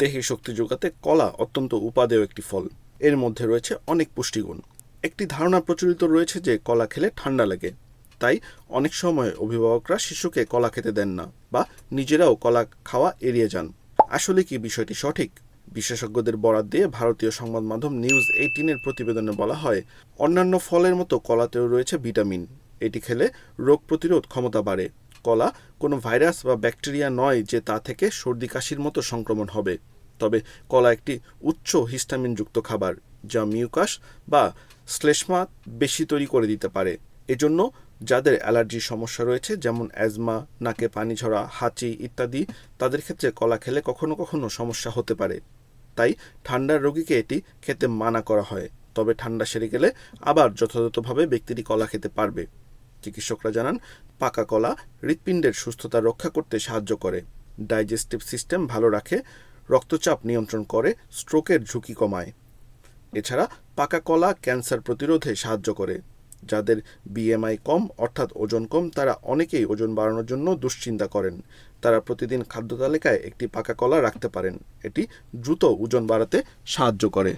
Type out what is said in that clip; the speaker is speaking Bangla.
দেহে শক্তি যোগাতে কলা অত্যন্ত উপাদেয় একটি ফল। এর মধ্যে রয়েছে অনেক পুষ্টিগুণ। একটি ধারণা প্রচলিত রয়েছে যে কলা খেলে ঠান্ডা লাগে। তাই অনেক সময় অভিভাবকরা শিশুকে কলা খেতে দেন না বা নিজেরাও কলা খাওয়া এড়িয়ে যান। আসলে কি বিষয়টি সঠিক? বিশেষজ্ঞদের বরাত দিয়ে ভারতীয় সংবাদ মাধ্যম নিউজ এইটিনের প্রতিবেদনে বলা হয়, অন্যান্য ফলের মতো কলাতেও রয়েছে ভিটামিন। এটি খেলে রোগ প্রতিরোধ ক্ষমতা বাড়ে। কলা কোনো ভাইরাস বা ব্যাকটেরিয়া নয় যে তা থেকে সর্দি কাশির মতো সংক্রমণ হবে। তবে কলা একটি উচ্চ হিস্টামিনযুক্ত খাবার, যা মিউকাস বা শ্লেষ্মা বেশি তৈরি করে দিতে পারে। এজন্য যাদের অ্যালার্জির সমস্যা রয়েছে, যেমন অ্যাজমা, নাকে পানি ঝরা, হাঁচি ইত্যাদি, তাদের ক্ষেত্রে কলা খেলে কখনো কখনো সমস্যা হতে পারে। তাই ঠান্ডার রোগীকে এটি খেতে মানা করা হয়। তবে ঠান্ডা সেরে গেলে আবার যথাযথভাবে ব্যক্তিটি কলা খেতে পারবে। চিকিৎসকরা জানান, পাকা কলা হৃৎপিণ্ডের সুস্থতা রক্ষা করতে সাহায্য করে। ডাইজেস্টিভ সিস্টেম ভালো রাখে, রক্তচাপ নিয়ন্ত্রণ করে, স্ট্রোকের ঝুঁকি কমায়। এছাড়া পাকা কলা ক্যান্সার প্রতিরোধে সাহায্য করে। যাদের বিএমআই কম, অর্থাৎ ওজন কম, তারা অনেকেই ওজন বাড়ানোর জন্য দুশ্চিন্তা করেন। তারা প্রতিদিন খাদ্য তালিকায় একটি পাকা কলা রাখতে পারেন। এটি দ্রুত ওজন বাড়াতে সাহায্য করে।